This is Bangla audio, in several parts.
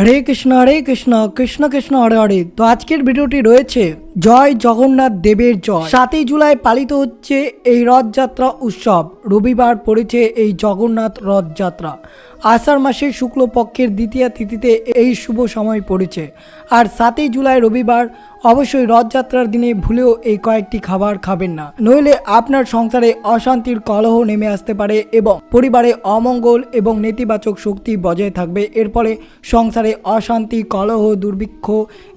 হরে কৃষ্ণ হরে কৃষ্ণ কৃষ্ণ কৃষ্ণ, হরে হরে। তো আজকের ভিডিওটি রয়েছে জয় জগন্নাথ দেবের জয়। সাতই জুলাই পালিত হচ্ছে এই রথযাত্রা উৎসব। রবিবার পড়েছে এই জগন্নাথ রথযাত্রা। আষাঢ় মাসের শুক্লপক্ষের দ্বিতীয় তিথিতে এই শুভ সময় পড়েছে। আর সাতই জুলাই রবিবার অবশ্যই রথযাত্রার দিনে ভুলেও এই কয়েকটি খাবার খাবেন না। নইলে আপনার সংসারে অশান্তির কলহ নেমে আসতে পারে এবং পরিবারে অমঙ্গল এবং নেতিবাচক শক্তি বজায় থাকবে। এর ফলে সংসারে অশান্তি, কলহ, দুর্ভিক্ষ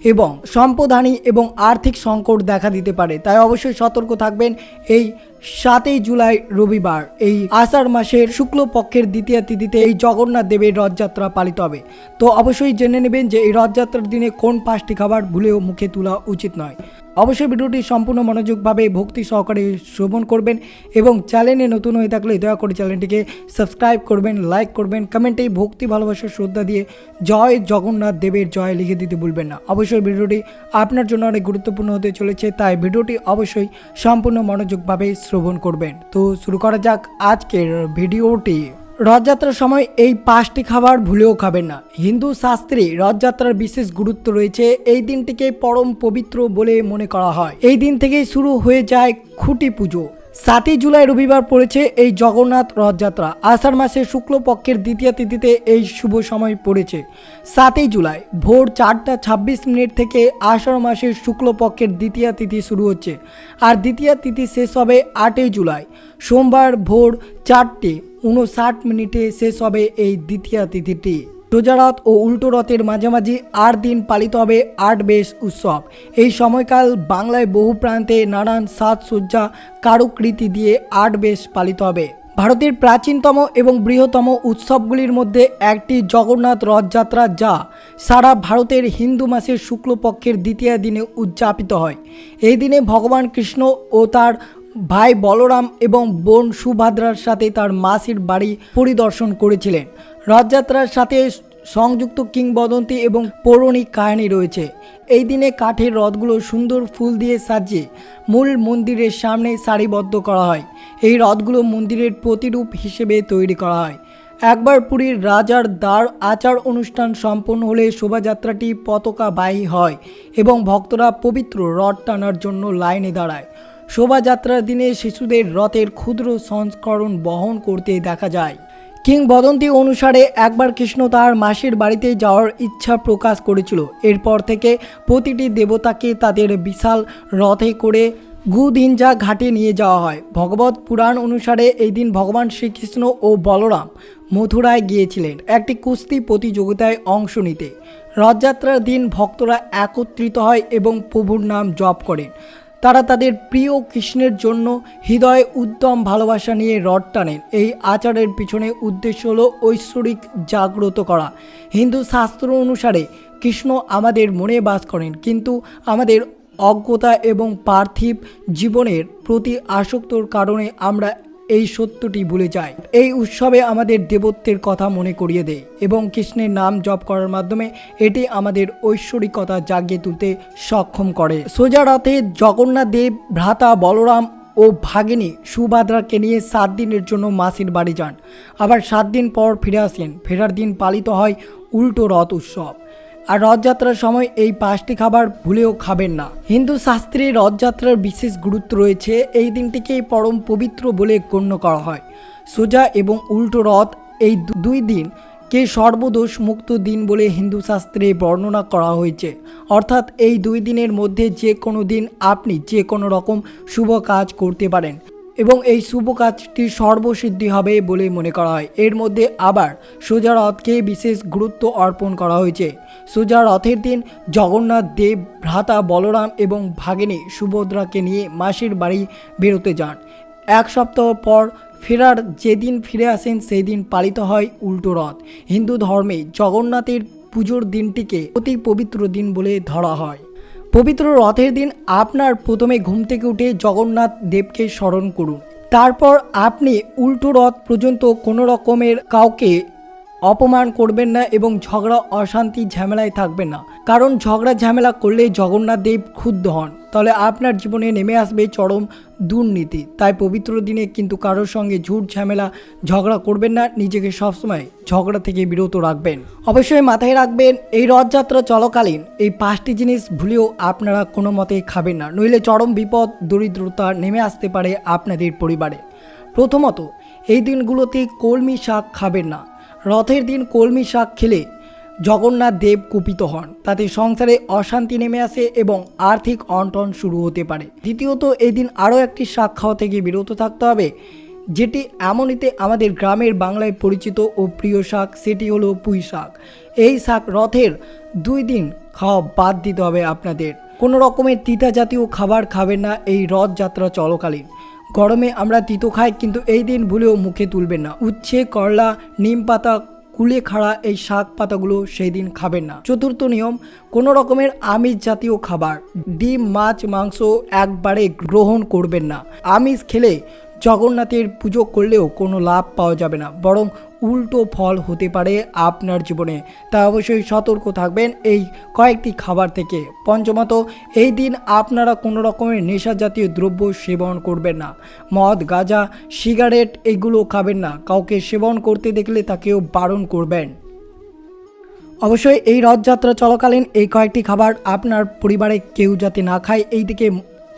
এবং সম্পদহানি এবং আর্থিক সংকট দেখা দিতে পারে। তাই অবশ্যই সতর্ক থাকবেন এই সাতই জুলাই রবিবার, এই আষাঢ় মাসের শুক্লপক্ষের দ্বিতীয় তিথিতে এই জগন্নাথ দেবের রথযাত্রা পালিত হবে। তো অবশ্যই জেনে নেবেন যে এই রথযাত্রার দিনে কোন পাঁচটি খাবার ভুলেও মুখে তোলা উচিত নয়। অবশ্যই ভিডিওটি সম্পূর্ণ মনোযোগভাবে ভক্তি সহকারে শ্রবণ করবেন এবং চ্যানেলে নতুন হয়ে থাকলে দয়া করে চ্যানেলটিকে সাবস্ক্রাইব করবেন, লাইক করবেন, কমেন্টে ভক্তি ভালোবাসার শ্রদ্ধা দিয়ে জয় জগন্নাথ দেবের জয় লিখে দিতে ভুলবেন না। অবশ্যই ভিডিওটি আপনার জন্য অনেক গুরুত্বপূর্ণ হতে চলেছে, তাই ভিডিওটি অবশ্যই সম্পূর্ণ মনোযোগভাবে শ্রবণ করবেন। তো শুরু করা যাক আজকের ভিডিওটি। রথযাত্রার সময় এই পাঁচটি খাবার ভুলেও খাবেন না। হিন্দু শাস্ত্রে রথযাত্রার বিশেষ গুরুত্ব রয়েছে। এই দিনটিকে পরম পবিত্র বলে মনে করা হয়। এই দিন থেকেই শুরু হয়ে যায় খুঁটি পুজো। সাতই জুলাই রবিবার পড়েছে এই জগন্নাথ রথযাত্রা। আষাঢ় মাসের শুক্লপক্ষের দ্বিতীয় তিথিতে এই শুভ সময় পড়েছে। সাতই জুলাই, ভোর চারটা ছাব্বিশ মিনিট থেকে আষাঢ় মাসের শুক্লপক্ষের দ্বিতীয় তিথি শুরু হচ্ছে। আর দ্বিতীয় তিথি শেষ হবে আটই জুলাই। সোমবার ভোর চারটে উনষাট মিনিটে শেষ হবে এই দ্বিতীয় তিথিটি। সোজা রথ ও উল্টো রথের মাঝামাঝি আট দিন পালিত হবে আট বেশ উৎসব। এই সময়কাল বাংলায় বহু প্রান্তে নানান সাজসজ্জা, কারুকৃতি দিয়ে আট বেশ পালিত হবে। ভারতের প্রাচীনতম এবং বৃহত্তম উৎসবগুলির মধ্যে একটি জগন্নাথ রথযাত্রা যা সারা ভারতের হিন্দু মাসের শুক্লপক্ষের দ্বিতীয় দিনে উদযাপিত হয়। এই দিনে ভগবান কৃষ্ণ ও তার ভাই বলরাম এবং বোন সুভদ্রার সাথে তার মাসির বাড়ি পরিদর্শন করেছিলেন। রথযাত্রার সাথে সংযুক্ত কিংবদন্তি এবং পৌরাণিক কাহিনী রয়েছে। এই দিনে কাঠের রথগুলো সুন্দর ফুল দিয়ে সাজিয়ে মূল মন্দিরের সামনে সারিবদ্ধ করা হয়। এই রথগুলো মন্দিরের প্রতিরূপ হিসেবে তৈরি করা হয়। একবার পুরীর রাজার দ্বার আচার অনুষ্ঠান সম্পন্ন হলে শোভাযাত্রাটি পতাকাবাহী হয় এবং ভক্তরা পবিত্র রথ টানার জন্য লাইনে দাঁড়ায়। শোভাযাত্রার দিনে শিশুদের রথের ক্ষুদ্র সংস্করণ বহন করতে দেখা যায়। কিংবদন্তি অনুসারে একবার কৃষ্ণ তার মাসির বাড়িতে যাওয়ার ইচ্ছা প্রকাশ করেছিল। এরপর থেকে প্রতিটি দেবতাকে তাদের বিশাল রথে করে গুদিনজা ঘাটে নিয়ে যাওয়া হয়। ভগবত পুরাণ অনুসারে এই দিন ভগবান শ্রীকৃষ্ণ ও বলরাম মথুরায় গিয়েছিলেন একটি কুস্তি প্রতিযোগিতায় অংশ নিতে। রথযাত্রার দিন ভক্তরা একত্রিত হয় এবং প্রভুর নাম জপ করেন। তারা তাদের প্রিয় কৃষ্ণের জন্য হৃদয়ে উদ্যম ভালোবাসা নিয়ে রড টানেন এই আচারের পিছনে উদ্দেশ্য হলো ঐশ্বরিক জাগ্রত করা। হিন্দু শাস্ত্র অনুসারে কৃষ্ণ আমাদের মনে বাস করেন, কিন্তু আমাদের অজ্ঞতা এবং পার্থিব জীবনের প্রতি আসক্তর কারণে আমরা এই সত্যটি ভুলে যায়। এই উৎসবে আমাদের দেবত্বের কথা মনে করিয়ে দেয় এবং কৃষ্ণের নাম জপ করার মাধ্যমে এটি আমাদের ঐশ্বরিকতা জাগিয়ে তুলতে সক্ষম করে। সোজা রথে জগন্নাথ দেব, ভ্রাতা বলরাম ও ভাগিনী সুভাদ্রাকে নিয়ে সাত দিনের জন্য মাসির বাড়ি যান। আবার সাত দিন পর ফিরে আসেন। ফেরার দিন পালিত হয় উল্টো রথ উৎসব। আর রথযাত্রার সময় এই পাঁচটি খাবার ভুলেও খাবেন না। হিন্দু শাস্ত্রে রথযাত্রার বিশেষ গুরুত্ব রয়েছে। এই দিনটিকেই পরম পবিত্র বলে গণ্য করা হয়। সোজা এবং উল্টো রথ এই দুই দিন কে সর্বদোষ মুক্ত দিন বলে হিন্দু শাস্ত্রে বর্ণনা করা হয়েছে। অর্থাৎ এই দুই দিনের মধ্যে যে কোনো দিন আপনি যে কোনো রকম শুভ কাজ করতে পারেন। এবং এই শুভ কাজটি সর্বসিদ্ধি হবে বলে মনে করা হয়। এর মধ্যে আবার সোজা রথকে বিশেষ গুরুত্ব অর্পণ করা হয়েছে। সোজা রথের দিন জগন্নাথ দেব, ভ্রাতা বলরাম এবং ভাগিনী সুভদ্রাকে নিয়ে মাসির বাড়ি বেরোতে যান। এক সপ্তাহ পর ফেরার যেদিন ফিরে আসেন সেই দিন পালিত হয় উল্টো রথ। হিন্দু ধর্মে জগন্নাথের পুজোর দিনটিকে অতি পবিত্র দিন বলে ধরা হয়। পবিত্র রথের দিন আপনার প্রথমে ঘুম থেকে উঠে জগন্নাথ দেবকে স্মরণ করুন। তারপর আপনি উল্টো রথ পর্যন্ত কোনো রকমের কাউকে অপমান করবেন না এবং ঝগড়া, অশান্তি, ঝামেলায় থাকবেন না। কারণ ঝগড়া, ঝামেলা করলে জগন্নাথ দেব ক্ষুব্ধ হন। তাহলে আপনার জীবনে নেমে আসবে চরম দুর্নীতি। তাই পবিত্র দিনে কিন্তু কারোর সঙ্গে ঝুট, ঝামেলা, ঝগড়া করবেন না। নিজেকে সবসময় ঝগড়া থেকে বিরত রাখবেন। অবশ্যই মাথায় রাখবেন, এই রথযাত্রা চলাকালীন এই পাঁচটি জিনিস ভুলেও আপনারা কোনো মতেই খাবেন না। নইলে চরম বিপদ, দরিদ্রতা নেমে আসতে পারে আপনাদের পরিবারে। প্রথমত, এই দিনগুলোতে কলমি শাক খাবেন না। রথের দিন কলমি শাক খেলে জগন্নাথ দেব কুপিত হন। তাতে সংসারে অশান্তি নেমে আসে এবং আর্থিক অনটন শুরু হতে পারে। দ্বিতীয়ত এই দিন আরও একটি শাক খাওয়া থেকে বিরত থাকতে হবে, যেটি এমনিতে আমাদের গ্রামের বাংলায় পরিচিত ও প্রিয় শাক, সেটি হলো পুঁই শাক। এই শাক রথের দুই দিন খাওয়া বাদ দিতে হবে আপনাদের। কোনো রকমের তিতা জাতীয় খাবার খাবেন না এই রথযাত্রা চলকালীন। গরমে আমরা তিতো খাই, কিন্তু এই দিন ভুলেও মুখে তুলবেন না। উচ্ছে, করলা, নিম পাতা, কুলে খাড়া এই শাক পাতাগুলো সেই দিন খাবেন না। চতুর্থ নিয়ম, কোনো রকমের আমিষ জাতীয় খাবার। ডিম, মাছ, মাংস একবারে গ্রহণ করবেন না। আমিষ খেলে জগন্নাথের পুজো করলেও কোনো লাভ পাওয়া যাবে না, বরং উল্টো ফল হতে পারে আপনার জীবনে। তা অবশ্যই সতর্ক থাকবেন এই কয়েকটি খাবার থেকে। পঞ্চমত, এই দিন আপনারা কোনো রকমের নেশা জাতীয় দ্রব্য সেবন করবেন না। মদ, গাঁজা, সিগারেট এগুলো খাবেন না, কাউকে সেবন করতে দেখলে তাকেও বারণ করবেন। অবশ্যই এই রথযাত্রা চলাকালীন এই কয়েকটি খাবার আপনার পরিবারে কেউ যাতে না খায় এই দিকে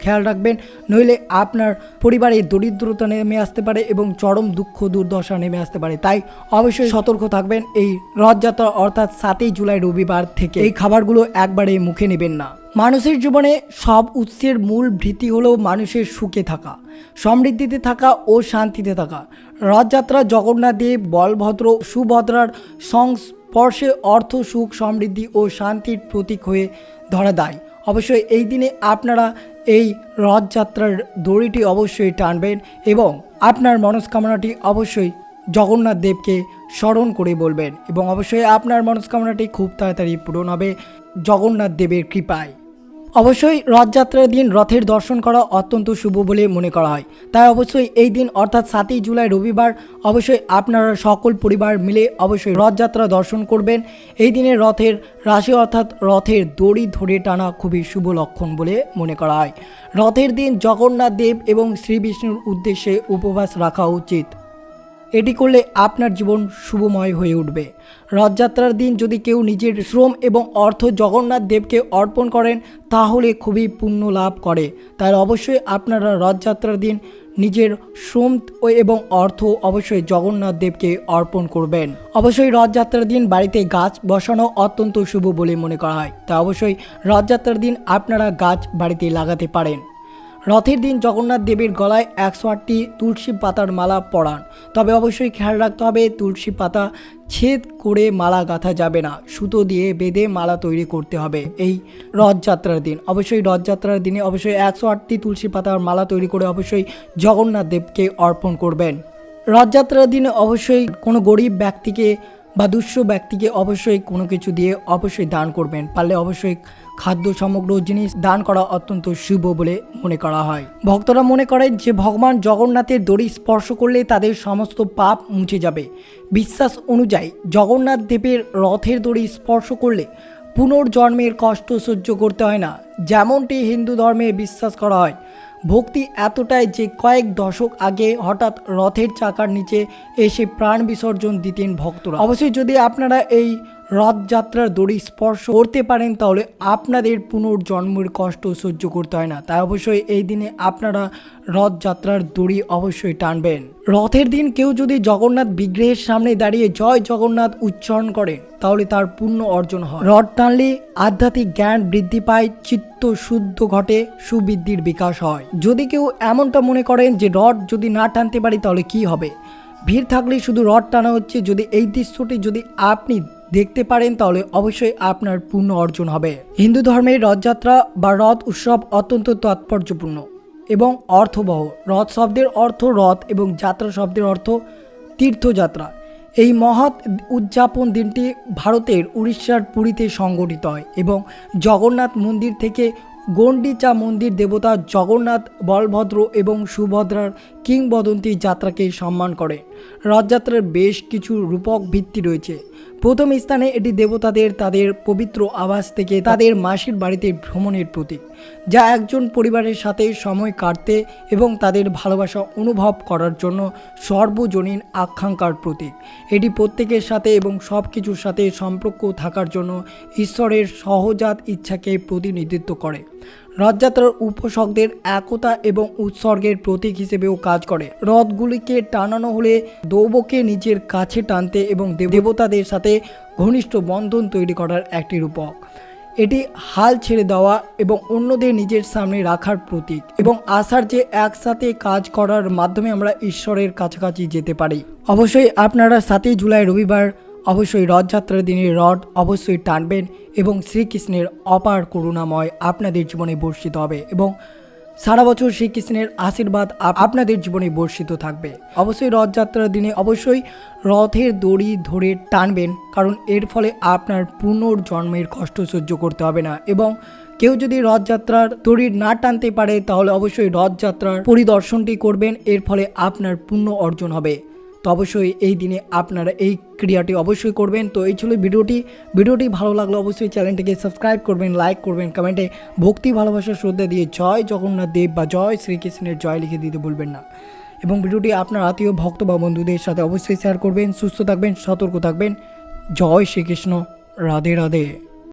খেয়াল রাখবেন, নইলে আপনার পরিবারে দরিদ্রতা নেমে আসতে পারে এবং চরম দুঃখ দুর্দশা নেমে আসতে পারে। তাই অবশ্যই সতর্ক থাকবেন। এই রথযাত্রা অর্থাৎ সাতই জুলাই রবিবার থেকে এই খাবারগুলো একবারে মুখে নেবেন না। মানুষের জীবনে সব উৎসের মূল ভীতি হলো মানুষের সুখে থাকা, সমৃদ্ধিতে থাকা ও শান্তিতে থাকা। রথযাত্রা জগন্নাথ দেব, বলভদ্র, সুভদ্রার সংস্পর্শে অর্থ, সুখ, সমৃদ্ধি ও শান্তির প্রতীক হয়ে ধরা দেয়। অবশ্যই এই দিনে আপনারা এই রথযাত্রার দড়িটি অবশ্যই টানবেন এবং আপনার মনস্কামনাটি অবশ্যই জগন্নাথ দেবকে স্মরণ করে বলবেন এবং অবশ্যই আপনার মনস্কামনাটি খুব তাড়াতাড়ি পূরণ হবে জগন্নাথ দেবের কৃপায়। অবশ্যই রথযাত্রার দিন রথের দর্শন করা অত্যন্ত শুভ বলে মনে করা হয়। তাই অবশ্যই এই দিন, অর্থাৎ সাতই জুলাই রবিবার, অবশ্যই আপনারা সকল পরিবার মিলে অবশ্যই রথযাত্রা দর্শন করবেন। এই দিনে রথের রাশি, অর্থাৎ রথের দড়ি ধরে টানা খুবই শুভ লক্ষণ বলে মনে করা হয়। রথের দিন জগন্নাথ দেব এবং শ্রী বিষ্ণুর উদ্দেশ্যে উপবাস রাখা উচিত। এটি করলে আপনার জীবন শুভময় হয়ে উঠবে। রথযাত্রার দিন যদি কেউ নিজের শ্রম এবং অর্থ জগন্নাথ দেবকে অর্পণ করেন, তাহলে খুবই পুণ্য লাভ করে। তাই অবশ্যই আপনারা রথযাত্রার দিন নিজের শ্রম এবং অর্থ অবশ্যই জগন্নাথ দেবকে অর্পণ করবেন। অবশ্যই রথযাত্রার দিন বাড়িতে গাছ বসানো অত্যন্ত শুভ বলে মনে করা হয়। তাই অবশ্যই রথযাত্রার দিন আপনারা গাছ বাড়িতে লাগাতে পারেন। রথের দিন জগন্নাথ দেবের গলায় একশো আটটি তুলসী পাতার মালা পরান। তবে অবশ্যই খেয়াল রাখতে হবে, তুলসী পাতা ছেদ করে মালা গাঁথা যাবে না। সুতো দিয়ে বেঁধে মালা তৈরি করতে হবে এই রথযাত্রার দিন। অবশ্যই রথযাত্রার দিনে অবশ্যই একশো আটটি তুলসী পাতার মালা তৈরি করে অবশ্যই জগন্নাথ দেবকে অর্পণ করবেন। রথযাত্রার দিনে অবশ্যই কোনো গরিব ব্যক্তিকে বা দুঃস্ব ব্যক্তিকে অবশ্যই কোনো কিছু দিয়ে অবশ্যই দান করবেন। পারলে অবশ্যই খাদ্য সমগ্র জিনিস দান করা অত্যন্ত শুভ বলে মনে করা হয়। ভক্তরা মনে করেন যে ভগবান জগন্নাথের দড়ি স্পর্শ করলে তাদের সমস্ত পাপ মুছে যাবে। বিশ্বাস অনুযায়ী জগন্নাথ দেবের রথের দড়ি স্পর্শ করলে পুনর্জন্মের কষ্ট সহ্য করতে হয় না। যেমনটি হিন্দু ধর্মে বিশ্বাস করা হয় ভক্তি এতটাই যে কয়েক দশক আগে হঠাৎ রথের চাকার নিচে এসে প্রাণ বিসর্জন দিতেন ভক্তরা। অবশ্যই যদি আপনারা এই রথযাত্রার দড়ি স্পর্শ করতে পারেন, তাহলে আপনাদের পুনর্জন্মের কষ্ট সহ্য করতে হয় না। তাই অবশ্যই এই দিনে আপনারা রথযাত্রার দড়ি অবশ্যই টানবেন। রথের দিন কেউ যদি জগন্নাথ বিগ্রহের সামনে দাঁড়িয়ে জয় জগন্নাথ উচ্চারণ করেন, তাহলে তার পূর্ণ অর্জন হয়। রথ টানলে আধ্যাত্মিক জ্ঞান বৃদ্ধি পায়, চিত্ত শুদ্ধ ঘটে, সুবৃদ্ধির বিকাশ হয়। যদি কেউ এমনটা মনে করেন যে রথ যদি না টানতে পারি, তাহলে কি হবে? ভিড় থাকলে শুধু রথ টানা হচ্ছে। যদি এই দৃশ্যটি যদি আপনি দেখতে পারেন তাহলে অবশ্যই আপনার পূর্ণ অর্জন হবে। হিন্দু ধর্মের রথযাত্রা বা রথ উৎসব অত্যন্ত তাৎপর্যপূর্ণ এবং অর্থবহ। রথ শব্দের অর্থ রথ এবং যাত্রা শব্দের অর্থ তীর্থযাত্রা। এই মহৎ উদযাপন দিনটি ভারতের উড়িষ্যার পুরীতে সংগঠিত হয় এবং জগন্নাথ মন্দির থেকে গন্ডিচা মন্দির দেবতা জগন্নাথ, বলভদ্র এবং সুভদ্রার কিংবদন্তি যাত্রাকে সম্মান করে। রথযাত্রার বেশ কিছু রূপক ভিত্তি রয়েছে। প্রথম স্থানে এটি দেবতাদের তাদের পবিত্র আবাস থেকে তাদের মাসির বাড়িতে ভ্রমণের প্রতীক, যা একজন পরিবারের সাথে সময় কাটতে এবং তাদের ভালোবাসা অনুভব করার জন্য সর্বজনীন আকাঙ্ক্ষার প্রতীক। এটি প্রত্যেকের সাথে এবং সব কিছুর সাথে সম্পর্ক থাকার জন্য ঈশ্বরের সহজাত ইচ্ছাকে প্রতিনিধিত্ব করে। রথযাত্রার উপসকদের একতা এবং উৎসর্গের প্রতীক হিসেবেও কাজ করে। রথগুলিকে টানানো হলে দৌবকে নিজের কাছে টানতে এবং দেব- দেবতাদের সাথে ঘনিষ্ঠ বন্ধন তৈরি করার একটি রূপক। এটি হাল ছেড়ে দেওয়া এবং অন্যদের নিজের সামনে রাখার প্রতীক এবং আশার যে একসাথে কাজ করার মাধ্যমে আমরা ঈশ্বরের কাছাকাছি যেতে পারি। অবশ্যই আপনারা সাতই জুলাই রবিবার অবশ্যই রথযাত্রার দিনে রথ অবশ্যই টানবেন এবং শ্রীকৃষ্ণের অপার করুণাময় আপনাদের জীবনে বর্ষিত হবে এবং সারা বছর শ্রীকৃষ্ণের আশীর্বাদ আপনাদের জীবনে বর্ষিত থাকবে। অবশ্যই রথযাত্রার দিনে অবশ্যই রথের দড়ি ধরে টানবেন কারণ এর ফলে আপনার পুনর্জন্মের কষ্ট সহ্য করতে হবে না এবং কেউ যদি রথযাত্রার দড়ি না টানতে পারে তাহলে অবশ্যই রথযাত্রার পরিদর্শনটি করবেন, এর ফলে আপনার পুণ্য অর্জন হবে। তো অবশ্যই এই দিনে আপনারা এই ক্রিয়াটি অবশ্যই করবেন। তো এই ছিল ভিডিওটি। ভিডিওটি ভালো লাগলে অবশ্যই চ্যানেলটিকে সাবস্ক্রাইব করবেন, লাইক করবেন, কমেন্টে ভক্তি, ভালোবাসা, শ্রদ্ধা দিয়ে জয় জগন্নাথ দেব বা জয় শ্রীকৃষ্ণের জয় লিখে দিতে ভুলবেন না। এবং ভিডিওটি আপনার আত্মীয়, ভক্ত বা বন্ধুদের সাথে অবশ্যই শেয়ার করবেন। সুস্থ থাকবেন, সতর্ক থাকবেন। জয় শ্রীকৃষ্ণ। রাধে রাধে।